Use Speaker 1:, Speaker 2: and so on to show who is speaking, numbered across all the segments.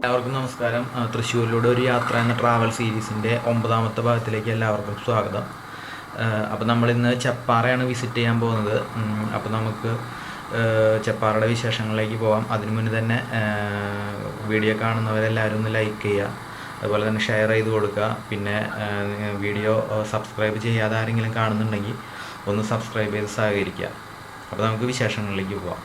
Speaker 1: എല്ലാവർക്കും നമസ്കാരം. തൃശ്ശൂരിലൂടെ ഒരു യാത്ര എന്ന ട്രാവൽ സീരീസിന്റെ ഒമ്പതാമത്തെ ഭാഗത്തിലേക്ക് എല്ലാവർക്കും സ്വാഗതം. അപ്പോൾ നമ്മളിന്ന് ചെപ്പാറയാണ് വിസിറ്റ് ചെയ്യാൻ പോകുന്നത്. അപ്പോൾ നമുക്ക് ചെപ്പാറയുടെ വിശേഷങ്ങളിലേക്ക് പോകാം അതിനു മുന്നേ തന്നെ വീഡിയോ കാണുന്നവരെല്ലാവരും ഒന്ന് ലൈക്ക് ചെയ്യുക. അതുപോലെ തന്നെ ഷെയർ ചെയ്ത് കൊടുക്കുക. പിന്നെ വീഡിയോ സബ്സ്ക്രൈബ് ചെയ്യാതെ ആരെങ്കിലും കാണുന്നുണ്ടെങ്കിൽ ഒന്ന് സബ്സ്ക്രൈബ് ചെയ്ത് സഹകരിക്കുക. അപ്പോൾ നമുക്ക് വിശേഷങ്ങളിലേക്ക് പോകാം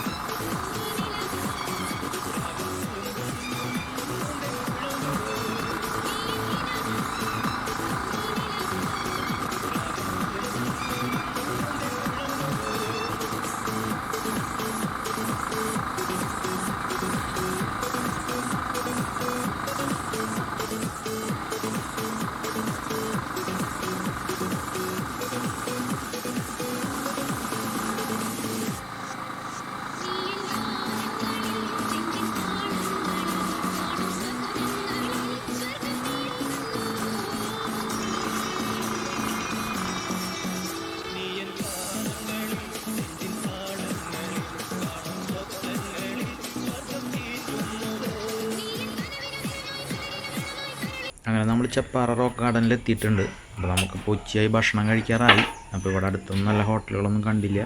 Speaker 1: ചെപ്പാറ റോക്ക് ഗാർഡനിൽ എത്തിയിട്ടുണ്ട്. അപ്പോൾ നമുക്ക് ഇപ്പോൾ ഉച്ചയായി ഭക്ഷണം കഴിക്കാറായി. അപ്പോൾ ഇവിടെ അടുത്തൊന്നും നല്ല ഹോട്ടലുകളൊന്നും കണ്ടില്ല.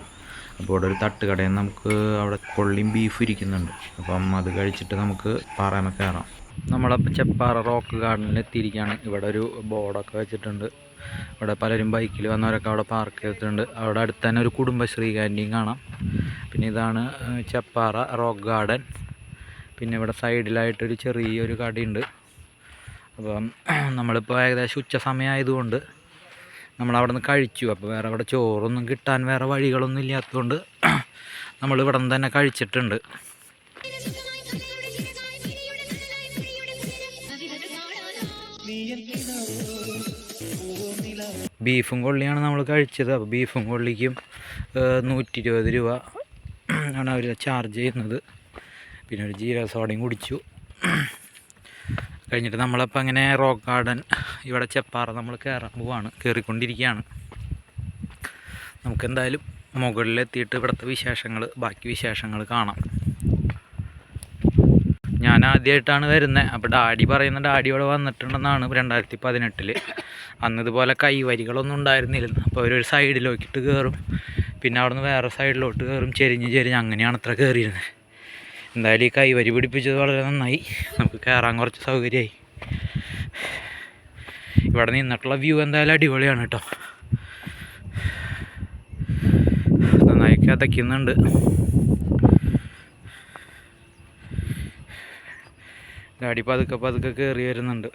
Speaker 1: അപ്പോൾ ഇവിടെ ഒരു തട്ടുകടയിൽ നമുക്ക് അവിടെ കൊള്ളിയും ബീഫ് ഇരിക്കുന്നുണ്ട്. അപ്പം അത് കഴിച്ചിട്ട് നമുക്ക് പാറയമ കയറാം. നമ്മളപ്പോൾ ചെപ്പാറ റോക്ക് ഗാർഡനിൽ എത്തിയിരിക്കുകയാണ്. ഇവിടെ ഒരു ബോർഡൊക്കെ വെച്ചിട്ടുണ്ട്. ഇവിടെ പലരും ബൈക്കിൽ വന്നവരൊക്കെ അവിടെ പാർക്ക് ചെയ്തിട്ടുണ്ട്. അവിടെ അടുത്ത് തന്നെ ഒരു കുടുംബശ്രീ ക്യാന്റീൻ കാണാം. പിന്നെ ഇതാണ് ചെപ്പാറ റോക്ക് ഗാർഡൻ. പിന്നെ ഇവിടെ സൈഡിലായിട്ടൊരു ചെറിയൊരു കടയുണ്ട്. അപ്പം നമ്മളിപ്പോൾ ഏകദേശം ഉച്ച സമയമായതുകൊണ്ട് നമ്മൾ അവിടെ നിന്ന് കഴിച്ചു. അപ്പോൾ വേറെ അവിടെ ചോറൊന്നും കിട്ടാൻ വേറെ വഴികളൊന്നും ഇല്ലാത്തതുകൊണ്ട് നമ്മൾ ഇവിടെ നിന്ന് തന്നെ കഴിച്ചിട്ടുണ്ട്. ബീഫും കൊള്ളിയാണ് നമ്മൾ കഴിച്ചത്. അപ്പോൾ ബീഫും കൊള്ളിക്കും നൂറ്റി ഇരുപത് രൂപ ആണ് അവർ ചാർജ് ചെയ്യുന്നത്. പിന്നെ ഒരു ജീരക സോഡയും കുടിച്ചു. കഴിഞ്ഞിട്ട് നമ്മളപ്പോൾ അങ്ങനെ റോക്ക് ഗാർഡൻ ഇവിടെ ചെപ്പാറ നമ്മൾ കയറാൻ പോവാണ് കയറിക്കൊണ്ടിരിക്കുകയാണ് നമുക്കെന്തായാലും മുകളിലെത്തിയിട്ട് ഇവിടുത്തെ വിശേഷങ്ങൾ ബാക്കി വിശേഷങ്ങൾ കാണാം. ഞാൻ ആദ്യമായിട്ടാണ് വരുന്നത് അപ്പോൾ ഡാഡി പറയുന്ന ഡാഡി ഇവിടെ വന്നിട്ടുണ്ടെന്നാണ് രണ്ടായിരത്തി പതിനെട്ടിൽ അന്ന് ഇതുപോലെ കൈവരികളൊന്നും ഉണ്ടായിരുന്നില്ല. അപ്പോൾ അവരൊരു സൈഡിലോക്കിട്ട് കയറും പിന്നെ അവിടെ നിന്ന് വേറെ സൈഡിലോട്ട് കയറും ചെരിഞ്ഞ് ചെരിഞ്ഞ് അങ്ങനെയാണ് അത്ര കയറിയിരുന്നത് എന്തായാലും ഈ കൈ വരി പിടിപ്പിച്ചത് വളരെ നന്നായി. നമുക്ക് കയറാൻ കുറച്ച് സൗകര്യമായി. ഇവിടെ നിന്നിട്ടുള്ള വ്യൂ എന്തായാലും അടിപൊളിയാണ് കേട്ടോ. നന്നായി കഥയ്ക്കുന്നുണ്ട് ഗാഡി പതുക്കെ പതുക്കെ കയറി വരുന്നുണ്ട്.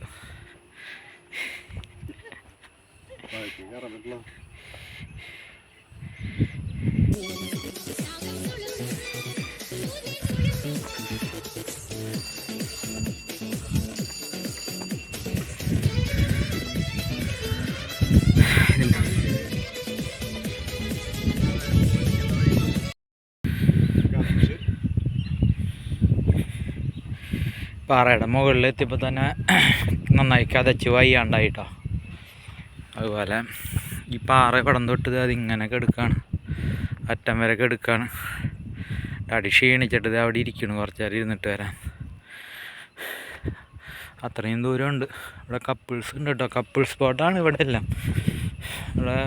Speaker 1: പാറയുടെ മുകളിൽ എത്തിയപ്പോൾ തന്നെ നന്നായി കതച്ച് വയ്യാണ്ടായിട്ടോ. അതുപോലെ ഈ പാറ പടം തൊട്ട് അതിങ്ങനെ കെടുക്കാണ്. അറ്റം വരെ കെടുക്കാണ്. തടി ക്ഷീണിച്ചിട്ട് അവിടെ ഇരിക്കണു കുറച്ച് നേരം ഇരുന്നിട്ട് വരാൻ. അത്രയും ദൂരമുണ്ട്. ഇവിടെ കപ്പിൾസ് ഉണ്ട് കേട്ടോ കപ്പിൾ സ്പോട്ടാണ് ഇവിടെ എല്ലാം. ഇവിടെ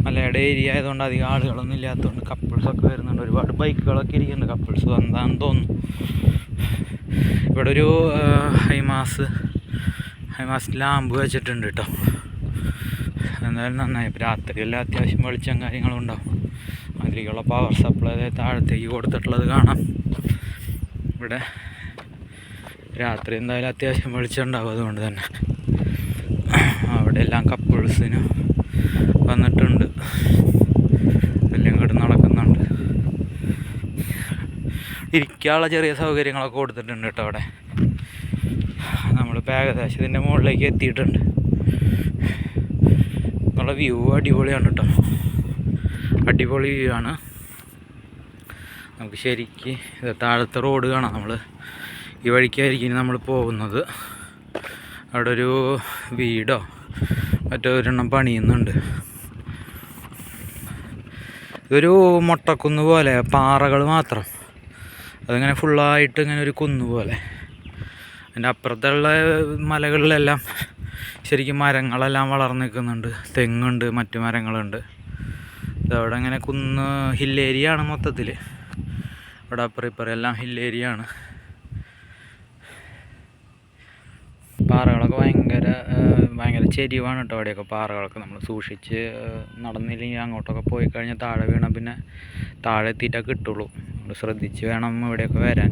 Speaker 1: മലയുടെ ഏരിയ ആയതുകൊണ്ട് അധികം ആളുകളൊന്നും ഇല്ലാത്തതുകൊണ്ട് കപ്പിൾസൊക്കെ വരുന്നുണ്ട്. ഒരുപാട് ബൈക്കുകളൊക്കെ ഇരിക്കുന്നുണ്ട്. കപ്പിൾസ് വന്നാന്ന് തോന്നുന്നു. ഇവിടെ ഒരു ഹൈമാസ് ഹൈമാസ് ലാമ്പ് വെച്ചിട്ടുണ്ട് കേട്ടോ എന്തായാലും നന്നായി. രാത്രിയെല്ലാം അത്യാവശ്യം വെളിച്ചം കാര്യങ്ങളും ഉണ്ടാവും അതിലേക്കുള്ള പവർ സപ്ലൈ താഴത്തേക്ക് കൊടുത്തിട്ടുള്ളത് കാണാം. ഇവിടെ രാത്രി എന്തായാലും അത്യാവശ്യം വെളിച്ചം ഉണ്ടാവും അതുകൊണ്ട് തന്നെ. അവിടെ എല്ലാം കപ്പിൾസിനും വന്നിട്ടുണ്ട്. ഇരിക്കാനുള്ള ചെറിയ സൗകര്യങ്ങളൊക്കെ കൊടുത്തിട്ടുണ്ട് കേട്ടോ അവിടെ. നമ്മളിപ്പോൾ ഏകദേശം ഇതിന്റെ മുകളിലേക്ക് എത്തിയിട്ടുണ്ട്. നമ്മളെ വ്യൂ അടിപൊളിയാണ് കേട്ടോ. അടിപൊളി വ്യൂ ആണ്. നമുക്ക് ശരിക്ക് ഇത് താഴത്തെ റോഡ് കാണാം നമ്മൾ ഈ വഴിക്കായിരിക്കും നമ്മൾ പോകുന്നത്. അവിടെ ഒരു വീടോ മറ്റോ ഒരെണ്ണം പണിയുന്നുണ്ട്. ഇതൊരു മൊട്ടക്കുന്ന് പോലെ പാറകൾ മാത്രം. അതിങ്ങനെ ഫുള്ളായിട്ട് ഇങ്ങനെ ഒരു കുന്നു പോലെ. അതിന്റെ അപ്പുറത്തുള്ള മലകളിലെല്ലാം ശരിക്കും മരങ്ങളെല്ലാം വളർന്നു നിൽക്കുന്നുണ്ട്. തെങ്ങുണ്ട് മറ്റു മരങ്ങളുണ്ട്. ഇതവിടെ ഇങ്ങനെ കുന്ന് ഹില്ലേരിയ ആണ് മൊത്തത്തിൽ. ഇവിടെ അപ്പുറം ഇപ്പുറം എല്ലാം ഹില്ലേരിയ ആണ്. പാറകളൊക്കെ ഭയങ്കര ഭയങ്കര ചെരിവാണ് കേട്ടോ അവിടെയൊക്കെ പാറകളൊക്കെ നമ്മൾ സൂക്ഷിച്ച് നടന്നില്ലെങ്കിൽ അങ്ങോട്ടൊക്കെ പോയി കഴിഞ്ഞാൽ താഴെ വീണാൽ പിന്നെ താഴെ എത്തിയിട്ടേ കിട്ടുള്ളൂ. നമ്മൾ ശ്രദ്ധിച്ച് വേണം ഇവിടെയൊക്കെ വരാൻ.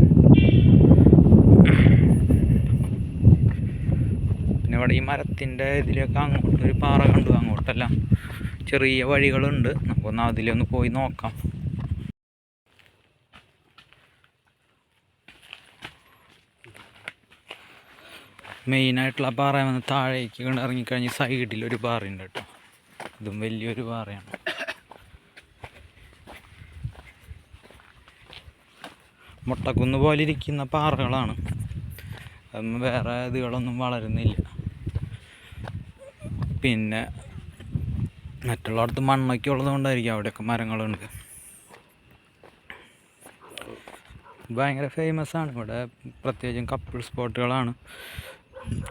Speaker 1: പിന്നെ ഇവിടെ ഈ മരത്തിന്റെ ഇതിലൊക്കെ അങ്ങോട്ടൊരു പാറ കണ്ടു അങ്ങോട്ടെല്ലാം. ചെറിയ വഴികളുണ്ട്. നമുക്കൊന്ന് അതിലൊന്ന് പോയി നോക്കാം. മെയിനായിട്ടുള്ള പാറ വന്ന് താഴേക്ക് ഇങ്ങട് ഇറങ്ങിക്കഴിഞ്ഞ് സൈഡിൽ ഒരു പാറയുണ്ട് കേട്ടോ. ഇതും വലിയൊരു പാറയാണ്. മുട്ടക്കുന്ന് പോലെ ഇരിക്കുന്ന പാറകളാണ്. വേറെ ഇതുകളൊന്നും വളരുന്നില്ല. പിന്നെ മറ്റുള്ളടത്ത് മണ്ണൊക്കെ ഉള്ളത് കൊണ്ടായിരിക്കും അവിടെയൊക്കെ മരങ്ങളുണ്ട്. ഭയങ്കര ഫേമസ് ആണ്. ഇവിടെ പ്രത്യേകിച്ചും കപ്പിൾ സ്പോട്ടുകളാണ്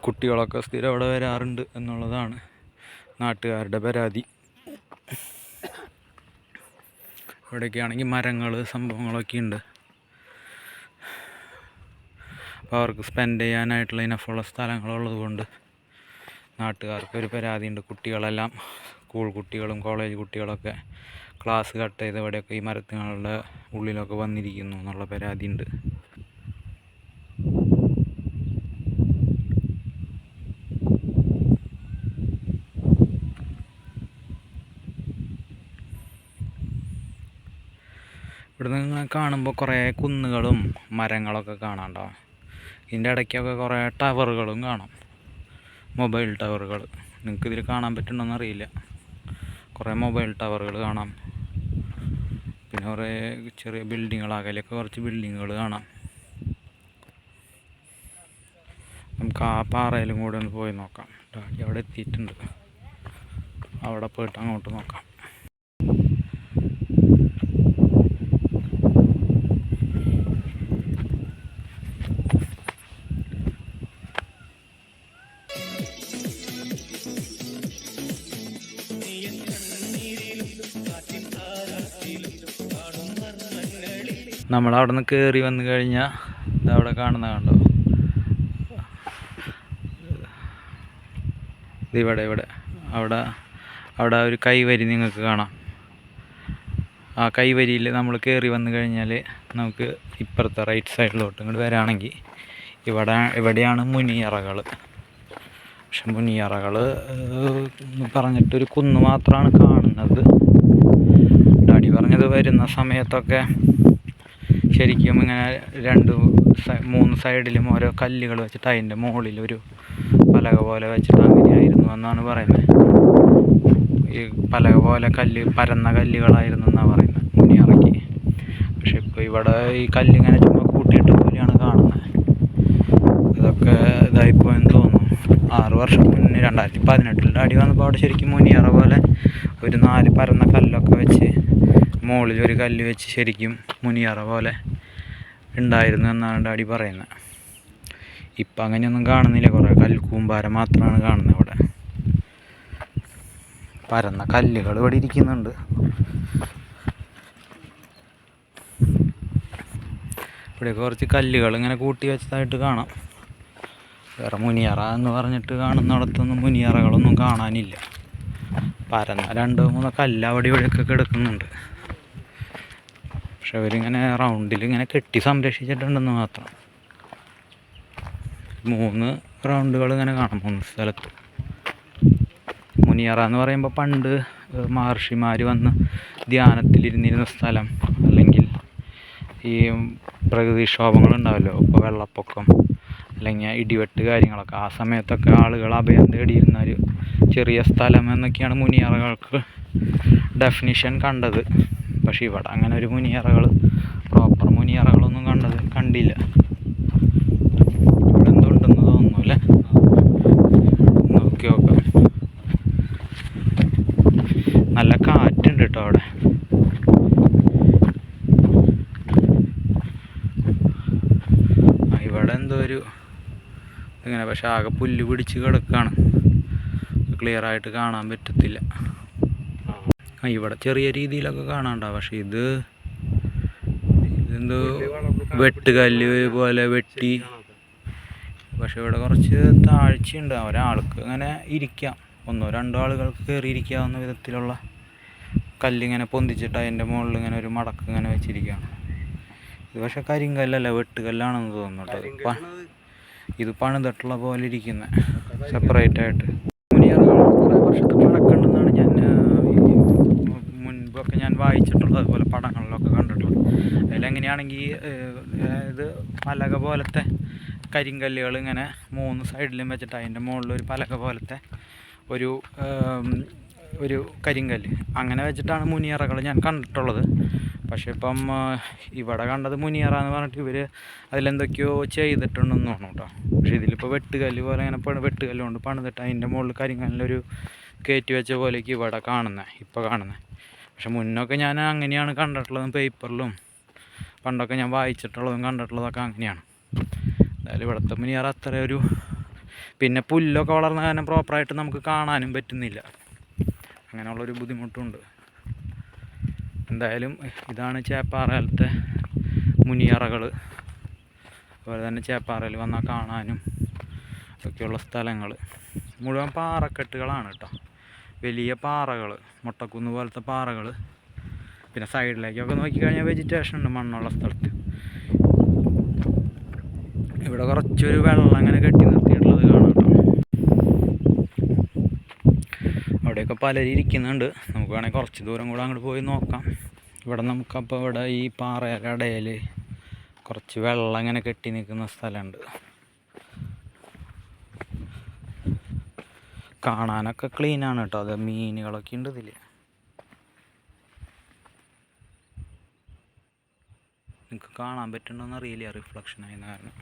Speaker 1: കുട്ടികളൊക്കെ സ്ഥിരം അവിടെ വരാറുണ്ട് എന്നുള്ളതാണ് നാട്ടുകാരുടെ പരാതി. ഇവിടെയൊക്കെ ആണെങ്കിൽ മരങ്ങൾ സംഭവങ്ങളൊക്കെ ഉണ്ട്. അപ്പോൾ അവർക്ക് സ്പെൻഡ് ചെയ്യാനായിട്ടുള്ള ഇനഫുള്ള സ്ഥലങ്ങളുള്ളത് കൊണ്ട് നാട്ടുകാർക്ക് ഒരു പരാതിയുണ്ട്. കുട്ടികളെല്ലാം സ്കൂൾ കുട്ടികളും കോളേജ് കുട്ടികളൊക്കെ ക്ലാസ് കട്ട് ചെയ്ത് ഇവിടെയൊക്കെ ഈ മരത്തുകളുടെ ഉള്ളിലൊക്കെ വന്നിരിക്കുന്നു എന്നുള്ള പരാതിയുണ്ട്. ഇവിടെ നിന്ന് കാണുമ്പോൾ കുറേ കുന്നുകളും മരങ്ങളൊക്കെ കാണാണ്ടാവും ഇതിന്റെ ഇടയ്ക്കൊക്കെ കുറേ ടവറുകളും കാണാം. മൊബൈൽ ടവറുകൾ. നിങ്ങൾക്ക് ഇതിൽ കാണാൻ പറ്റുന്നുണ്ടോ അറിയില്ല. കുറേ മൊബൈൽ ടവറുകൾ കാണാം. പിന്നെ കുറേ ചെറിയ ബിൽഡിങ്ങുകൾ അകലെയൊക്കെ കുറച്ച് ബിൽഡിങ്ങുകൾ കാണാം. നമുക്ക് ആ പാറയിലും കൂടെ ഒന്ന് പോയി നോക്കാം. അവിടെ എത്തിയിട്ടുണ്ട്. അവിടെ പോയിട്ട് അങ്ങോട്ട് നോക്കാം. നമ്മൾ അവിടെ നിന്ന് കയറി വന്നു കഴിഞ്ഞാൽ അവിടെ കാണുന്ന കണ്ടോ? ഇതിവിടെ ഇവിടെ. അവിടെ അവിടെ ഒരു കൈവരി നിങ്ങൾക്ക് കാണാം. ആ കൈവരിയിൽ നമ്മൾ കയറി വന്നു കഴിഞ്ഞാൽ നമുക്ക് ഇപ്പുറത്തെ റൈറ്റ് സൈഡിലോട്ട് ഇങ്ങോട്ട് വരാണെങ്കിൽ ഇവിടെ ഇവിടെയാണ് മുനിയറകൾ പക്ഷെ മുനിയറകൾ പറഞ്ഞിട്ടൊരു കുന്ന് മാത്രമാണ് കാണുന്നത്. ഡാഡി പറഞ്ഞത് വരുന്ന സമയത്തൊക്കെ ശരിക്കും ഇങ്ങനെ രണ്ട് മൂന്ന് സൈഡിലും ഓരോ കല്ലുകൾ വെച്ചിട്ട് അതിന്റെ മുകളിൽ ഒരു പലക പോലെ വെച്ചിട്ട് അങ്ങനെയായിരുന്നു എന്നാണ് പറയുന്നത്. ഈ പലക പോലെ കല്ല് പരന്ന കല്ലുകളായിരുന്നു എന്നാണ് പറയുന്നത് മുനിയറയ്ക്ക്. പക്ഷെ ഇപ്പോൾ ഇവിടെ ഈ കല്ലിങ്ങനെ ചുമ്മാ കൂട്ടിയിട്ട് പോലെയാണ് കാണുന്നത്. ഇതൊക്കെ ഇതായിപ്പോയെന്ന് തോന്നുന്നു. ആറ് വർഷം മുന്നേ രണ്ടായിരത്തി പതിനെട്ടിൽ അടി വന്നപ്പോൾ അവിടെ ശരിക്കും മുനിയറ പോലെ ഒരു നാല് പരന്ന കല്ലൊക്കെ വെച്ച് മുകളിൽ ഒരു കല്ല് വെച്ച് ശരിക്കും മുനിയറ പോലെ ഉണ്ടായിരുന്നു എന്നാണ് ഡാഡി പറയുന്നത്. ഇപ്പം അങ്ങനെയൊന്നും കാണുന്നില്ല. കുറേ കൽക്കൂമ്പാരം മാത്രമാണ് കാണുന്നത് ഇവിടെ. പരന്ന കല്ലുകൾ ഇവിടെ ഇരിക്കുന്നുണ്ട്. ഇവിടെ കുറച്ച് കല്ലുകൾ ഇങ്ങനെ കൂട്ടി വെച്ചതായിട്ട് കാണാം. വേറെ മുനിയറ എന്ന് പറഞ്ഞിട്ട് കാണുന്നിടത്തൊന്നും മുനിയറകളൊന്നും കാണാനില്ല. പരന്ന രണ്ടോ മൂന്നോ കല്ല് അവിടെ ഇവിടെയൊക്കെ കിടക്കുന്നുണ്ട്. പക്ഷെ അവരിങ്ങനെ റൗണ്ടിൽ ഇങ്ങനെ കെട്ടി സംരക്ഷിച്ചിട്ടുണ്ടെന്ന് മാത്രം. മൂന്ന് റൗണ്ടുകൾ ഇങ്ങനെ കാണാം മൂന്ന് സ്ഥലത്ത്. മുനിയറ എന്ന് പറയുമ്പോൾ പണ്ട് മഹർഷിമാർ വന്ന് ധ്യാനത്തിലിരുന്നിരുന്ന സ്ഥലം. അല്ലെങ്കിൽ ഈ പ്രകൃതിക്ഷോഭങ്ങൾ ഉണ്ടാവല്ലോ ഇപ്പോൾ വെള്ളപ്പൊക്കം അല്ലെങ്കിൽ ഇടിവെട്ട് കാര്യങ്ങളൊക്കെ. ആ സമയത്തൊക്കെ ആളുകൾ അഭയം തേടിയിരുന്ന ഒരു ചെറിയ സ്ഥലം എന്നൊക്കെയാണ് മുനിയറകൾക്ക് ഡെഫിനിഷൻ കണ്ടത്. പക്ഷെ ഇവിടെ അങ്ങനെ ഒരു മുനിയറകൾ പ്രോപ്പർ മുനിയറകളൊന്നും കണ്ടത് കണ്ടില്ല. ഇവിടെ എന്തോ ഉണ്ടെന്ന് തോന്നുന്നു അല്ലേ? നോക്കി നോക്കാം. നല്ല കാറ്റുണ്ട് കേട്ടോ അവിടെ. ഇവിടെ എന്തോ ഒരു ഇങ്ങനെ പക്ഷെ ആകെ പുല്ല് പിടിച്ച് കിടക്കുകയാണ് ക്ലിയർ ആയിട്ട് കാണാൻ പറ്റത്തില്ല. ഇവിടെ ചെറിയ രീതിയിലൊക്കെ കാണാണ്ടാവും പക്ഷെ ഇത് ഇതെന്തോ വെട്ടുകല്ല് പോലെ വെട്ടി. പക്ഷെ ഇവിടെ കുറച്ച് താഴ്ചയുണ്ട്. ഒരാൾക്ക് അങ്ങനെ ഇരിക്കാം. ഒന്നോ രണ്ടോ ആളുകൾക്ക് കയറി ഇരിക്കാവുന്ന വിധത്തിലുള്ള കല്ലിങ്ങനെ പൊന്തിച്ചിട്ട് അതിന്റെ മുകളിൽ ഇങ്ങനെ ഒരു മടക്ക് ഇങ്ങനെ വെച്ചിരിക്കുകയാണ്. ഇത് പക്ഷെ കരിങ്കല്ലല്ല വെട്ടുകല്ലാണെന്ന് തോന്നുന്നു കേട്ടോ. ഇത് പണിതിട്ടുള്ള പോലെ ഇരിക്കുന്നത് സെപ്പറേറ്റ് ആയിട്ട്. കുറേ വർഷത്തെ പഴക്കമുണ്ടെന്നാണ് ഞാൻ മുൻപൊക്കെ ഞാൻ വായിച്ചിട്ടുള്ളത് അതുപോലെ പടങ്ങളിലൊക്കെ കണ്ടിട്ടുണ്ട്. അതിലെങ്ങനെയാണെങ്കിൽ ഇത് പലക പോലത്തെ കരിങ്കല്ലുകൾ ഇങ്ങനെ മൂന്ന് സൈഡിലും വെച്ചിട്ട് അതിന്റെ മുകളിൽ ഒരു പലക പോലത്തെ ഒരു ഒരു കരിങ്കല്ല്. അങ്ങനെ വെച്ചിട്ടാണ് മുനിയറകൾ ഞാൻ കണ്ടിട്ടുള്ളത്. പക്ഷേ ഇപ്പം ഇവിടെ കണ്ടത് മുനിയറ എന്ന് പറഞ്ഞിട്ട് ഇവർ അതിലെന്തൊക്കെയോ ചെയ്തിട്ടുണ്ടെന്ന് തോന്നുന്നു കേട്ടോ. പക്ഷേ ഇതിലിപ്പോൾ വെട്ടുകല്ല് പോലെ ഇങ്ങനെ പണി വെട്ടുകല്ല് കൊണ്ട് പണിതിട്ട് അതിന്റെ മുകളിൽ കരിങ്കല്ലൊരു കയറ്റി വെച്ച പോലേക്ക് ഇവിടെ കാണുന്നത് ഇപ്പോൾ കാണുന്നത് പക്ഷെ മുന്നൊക്കെ ഞാൻ അങ്ങനെയാണ് കണ്ടിട്ടുള്ളതും പേപ്പറിലും പണ്ടൊക്കെ ഞാൻ വായിച്ചിട്ടുള്ളതും കണ്ടിട്ടുള്ളതൊക്കെ അങ്ങനെയാണ്. എന്തായാലും ഇവിടുത്തെ മുനിയാർ അത്ര ഒരു പിന്നെ പുല്ലൊക്കെ വളർന്ന കാരണം പ്രോപ്പറായിട്ട് നമുക്ക് കാണാനും പറ്റുന്നില്ല. അങ്ങനെയുള്ളൊരു ബുദ്ധിമുട്ടുണ്ട്. എന്തായാലും ഇതാണ് ചേപ്പാറയിലത്തെ മുനിയറകൾ. അതുപോലെ തന്നെ ചേപ്പാറയിൽ വന്നാൽ കാണാനും ഒക്കെയുള്ള സ്ഥലങ്ങൾ മുഴുവൻ പാറക്കെട്ടുകളാണ് കേട്ടോ. വലിയ പാറകൾ മുട്ടക്കുന്ന് പോലത്തെ പാറകൾ പിന്നെ സൈഡിലേക്കൊക്കെ നോക്കിക്കഴിഞ്ഞാൽ വെജിറ്റേഷൻ ഉണ്ട് മണ്ണുള്ള സ്ഥലത്ത്. ഇവിടെ കുറച്ചൊരു വെള്ളം അങ്ങനെ കെട്ടി നിർത്തിയിട്ടുള്ളത് കാണാം അവിടെയൊക്കെ പലരും ഇരിക്കുന്നുണ്ട്. നമുക്ക് വേണമെങ്കിൽ കുറച്ച് ദൂരം കൂടെ അങ്ങോട്ട് പോയി നോക്കാം. ഇവിടെ നമുക്കപ്പോൾ ഇവിടെ ഈ പാറയുടെ ഇടയിൽ കുറച്ച് വെള്ളം അങ്ങനെ കെട്ടി നിൽക്കുന്ന സ്ഥലമുണ്ട്. കാണാനൊക്കെ ക്ലീനാണ് കേട്ടോ അത് മീനുകളൊക്കെ ഉണ്ട് ഇതിൽ നിങ്ങൾക്ക് കാണാൻ പറ്റുന്നുണ്ടോന്ന് അറിയില്ല റിഫ്ലക്ഷൻ ആയിരുന്ന കാരണം.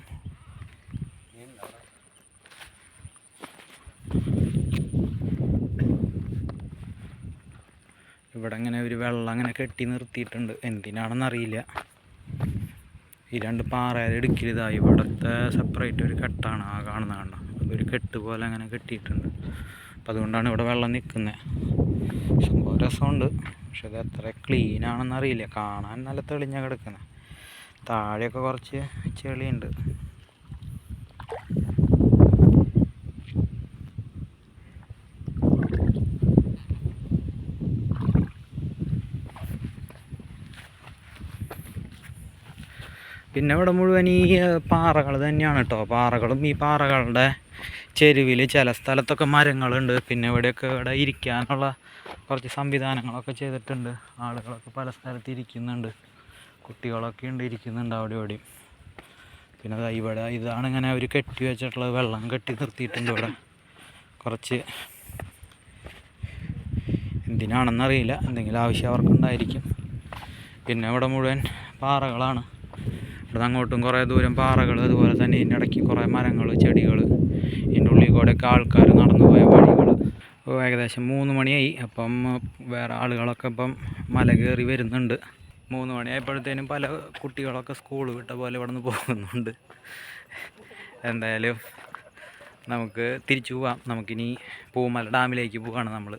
Speaker 1: ഇവിടെ ഇങ്ങനെ ഒരു വെള്ളം അങ്ങനെ കെട്ടി നിർത്തിയിട്ടുണ്ട്. എന്തിനാണെന്ന് അറിയില്ല. ഈ രണ്ട് പാറയുടെ ഇടുക്കിലിതായി ഇവിടുത്തെ സെപ്പറേറ്റ് ഒരു കെട്ടാണ് ആ കാണുന്ന അതൊരു കെട്ട് പോലെ അങ്ങനെ കെട്ടിയിട്ടുണ്ട്. അപ്പം അതുകൊണ്ടാണ് ഇവിടെ വെള്ളം നിൽക്കുന്നത് സംഭവം രസമുണ്ട്. പക്ഷെ അത് എത്ര ക്ലീൻ ആണെന്ന് അറിയില്ല. കാണാൻ നല്ല തെളിഞ്ഞ കിടക്കുന്നത് താഴെയൊക്കെ കുറച്ച് ചെളിയുണ്ട്. പിന്നെ ഇവിടെ മുഴുവൻ ഈ പാറകൾ തന്നെയാണ് കേട്ടോ. പാറകളും ഈ പാറകളുടെ ചെരുവിൽ ചില സ്ഥലത്തൊക്കെ മരങ്ങളുണ്ട്. പിന്നെ ഇവിടെയൊക്കെ ഇവിടെ ഇരിക്കാനുള്ള കുറച്ച് സംവിധാനങ്ങളൊക്കെ ചെയ്തിട്ടുണ്ട്. ആളുകളൊക്കെ പല സ്ഥലത്ത് ഇരിക്കുന്നുണ്ട്. കുട്ടികളൊക്കെ ഉണ്ട് ഇരിക്കുന്നുണ്ട് അവിടെ ഇവിടെയും. പിന്നെ ഇവിടെ ഇതാണ് ഇങ്ങനെ അവർ കെട്ടി വെച്ചിട്ടുള്ളത്. വെള്ളം കെട്ടി നിർത്തിയിട്ടുണ്ട് ഇവിടെ. കുറച്ച് എന്തിനാണെന്നറിയില്ല എന്തെങ്കിലും ആവശ്യം അവർക്കുണ്ടായിരിക്കും. പിന്നെ ഇവിടെ മുഴുവൻ പാറകളാണ്. ഇവിടെ അങ്ങോട്ടും കുറേ ദൂരം പാറകൾ അതുപോലെ തന്നെ ഇതിന്റെ ഇടയ്ക്ക് കുറേ മരങ്ങൾ ചെടികൾ ഇതിന്റെ ഉള്ളിൽ കൂടെയൊക്കെ ആൾക്കാർ നടന്നു പോയ വഴികൾ. ഏകദേശം മൂന്ന് മണിയായി. അപ്പം വേറെ ആളുകളൊക്കെ ഇപ്പം മല കയറി വരുന്നുണ്ട്. മൂന്ന് മണിയായപ്പോഴത്തേനും പല കുട്ടികളൊക്കെ സ്കൂൾ വിട്ട പോലെ ഇവിടെ നിന്ന് പോകുന്നുണ്ട്. എന്തായാലും നമുക്ക് തിരിച്ചു പോവാം. നമുക്കിനി പൂമല ഡാമിലേക്ക് പോവാണ് നമ്മൾ.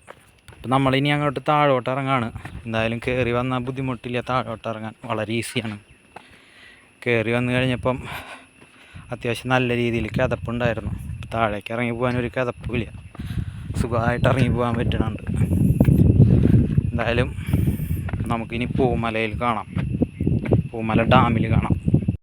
Speaker 1: അപ്പം നമ്മളിനി അങ്ങോട്ട് താഴോട്ട് ഇറങ്ങാണ്. എന്തായാലും കയറി വന്നാൽ ബുദ്ധിമുട്ടില്ല. താഴോട്ട് ഇറങ്ങാൻ വളരെ ഈസിയാണ്. കയറി വന്നു കഴിഞ്ഞപ്പം അത്യാവശ്യം നല്ല രീതിയിൽ കിതപ്പുണ്ടായിരുന്നു. താഴേക്ക് ഇറങ്ങി പോകാൻ ഒരു കഥപ്പില്ല. സുഖമായിട്ട് ഇറങ്ങി പോകാൻ പറ്റുന്നുണ്ട് എന്തായാലും നമുക്കിനി പൂമലയിൽ കാണാം. പൂമല ഡാമിൽ കാണാം.